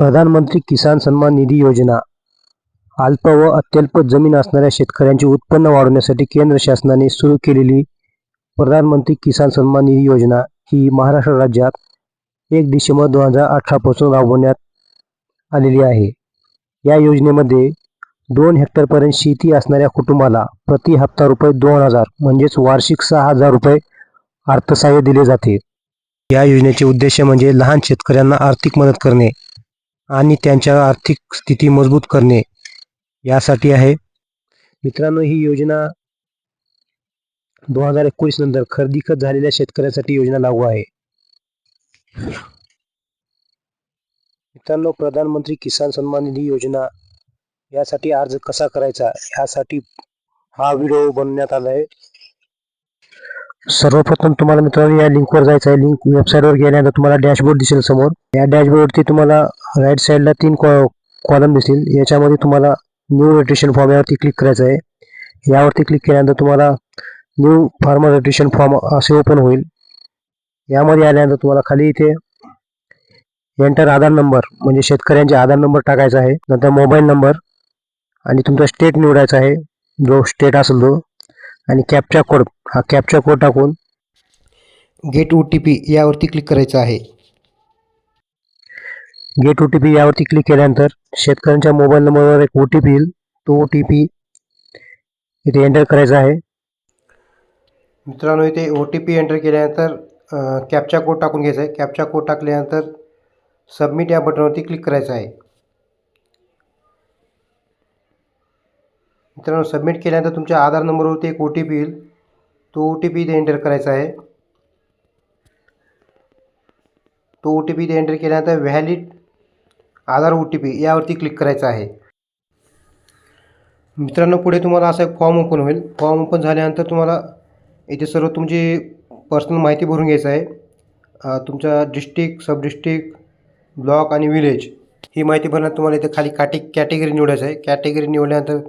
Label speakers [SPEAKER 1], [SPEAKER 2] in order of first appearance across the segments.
[SPEAKER 1] प्रधानमंत्री किसान सन्मान निधी योजना. अल्प व अत्यल्प जमीन असणाऱ्या शेतकऱ्यांचे उत्पन्न वाढवण्यासाठी केंद्र शासनाने सुरू केलेली प्रधानमंत्री किसान सन्मान निधी योजना ही महाराष्ट्र राज्यात एक डिसेंबर दोन हजार अठरापासून राबवण्यात आलेली आहे. या योजनेमध्ये दोन हेक्टरपर्यंत शेती असणाऱ्या कुटुंबाला प्रति हप्ता रुपये दोन हजार म्हणजेच वार्षिक सहा हजार रुपये अर्थसहाय्य दिले जाते. या योजनेचे उद्देश म्हणजे लहान शेतकऱ्यांना आर्थिक मदत करणे. आणि त्यांच्या आर्थिक स्थिती मजबूत करणे यासाठी आहे. मित्रांनो ही योजना दोन हजार एकोणीस नंतर खरेदी खत झालेल्या शेतकऱ्यांसाठी योजना लागू आहे. मित्रांनो प्रधानमंत्री किसान सन्मान निधी योजना यासाठी अर्ज कसा करायचा? यासाठी हा व्हिडिओ बनवण्यात आला आहे. सर्वप्रथम तुम्हाला मित्रांनो या लिंकवर जायचं आहे. लिंक वेबसाईटवर गेल्यानंतर तुम्हाला डॅशबोर्ड दिसेल समोर. या डॅशबोर्डवरती तुम्हाला राईट साईडला तीन कॉ कॉलम दिसतील याच्यामध्ये तुम्हाला न्यू रजिस्ट्रेशन फॉर्म यावरती क्लिक करायचं आहे. यावरती क्लिक केल्यानंतर तुम्हाला न्यू फार्मर रजिस्ट्रेशन फॉर्म असे ओपन होईल. यामध्ये आल्यानंतर तुम्हाला खाली इथे एंटर आधार नंबर म्हणजे शेतकऱ्यांचे आधार नंबर टाकायचा आहे. नंतर मोबाईल नंबर आणि तुमचा स्टेट निवडायचा आहे. जो स्टेट असेल तो. आणि कॅपचा कोड हा कॅपचा कोड टाकून गेट ओ टी पी यावरती क्लिक करायचं आहे. गेट ओ टी पी यावरती क्लिक केल्यानंतर शेतकऱ्यांच्या मोबाईल नंबरवर एक ओ टी पी येईल. तो ओ टी पी इथे एंटर करायचा आहे.
[SPEAKER 2] मित्रांनो इथे ओ टी पी एंटर केल्यानंतर कॅपचा कोड टाकून घ्यायचा आहे. कॅपचा कोड टाकल्यानंतर सबमिट या बटनवरती क्लिक करायचं आहे. मित्रांनो सबमिट केल्यानंतर तुमच्या आधार नंबरवरती एक ओ टी पी येईल. तो ओ टी पी इथे एंटर करायचा आहे. तो ओ टी पी इथे एंटर केल्यानंतर valid Aadhaar O T P यावरती क्लिक करायचा आहे. मित्रांनो पुढे तुम्हाला असा एक फॉर्म ओपन होईल. फॉर्म ओपन झाल्यानंतर तुम्हाला इथे सर्व तुमची पर्सनल माहिती भरून घ्यायचं आहे. तुमचा डिस्ट्रिक्ट सब डिस्ट्रिक्ट ब्लॉक आणि विलेज ही माहिती भरण्यात तुम्हाला इथे खाली काटे कॅटेगरी निवडायचं आहे. कॅटेगरी निवडल्यानंतर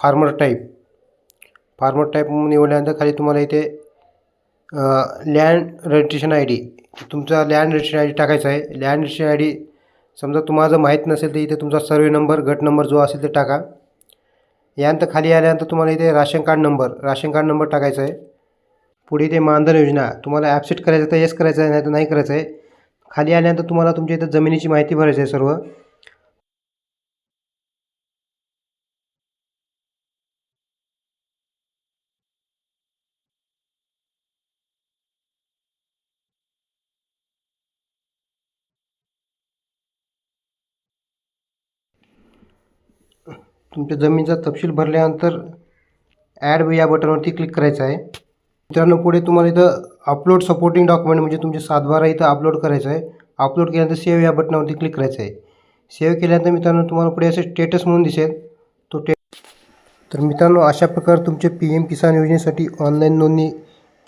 [SPEAKER 2] फार्मर टाईप. फार्मर टाईप निवडल्यानंतर खाली तुम्हाला इथे लँड रजिस्ट्रेशन आय डी तुमचा लँड रजिस्ट्रेशन आय डी टाकायचा आहे. लँड रजिस्ट्रेशन आय डी समजा तुम्हाला जर माहीत नसेल तर इथे तुमचा सर्वे नंबर गट नंबर जो असेल ते टाका. यानंतर खाली आल्यानंतर तुम्हाला इथे ration card number ration card number टाकायचा आहे. पुढे इथे मानधन योजना. तुम्हाला ॲपसेट करायचं तर येस करायचं आहे नाही तर नाही करायचं आहे. खाली आल्यानंतर तुम्हाला तुमच्या इथं जमिनीची माहिती भरायची आहे सर्व. तुमच्या जमीनचा तपशील भरल्यानंतर ॲड या बटनवरती क्लिक करायचं आहे. मित्रांनो पुढे तुम्हाला इथं अपलोड सपोर्टिंग डॉक्युमेंट म्हणजे तुमचे सातबारा इथं अपलोड करायचं आहे. अपलोड केल्यानंतर सेव्ह या बटनावरती क्लिक करायचं आहे. सेव्ह केल्यानंतर मित्रांनो तुम्हाला पुढे असे स्टेटस म्हणून दिसेल. तो टे तर मित्रांनो अशा प्रकारे तुमचे पी एम किसान योजनेसाठी ऑनलाईन नोंदणी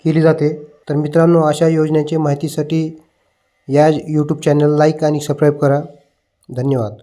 [SPEAKER 2] केली जाते. तर मित्रांनो अशा योजनेची माहितीसाठी या यूट्यूब चॅनल लाईक आणि सबस्क्राईब करा. धन्यवाद.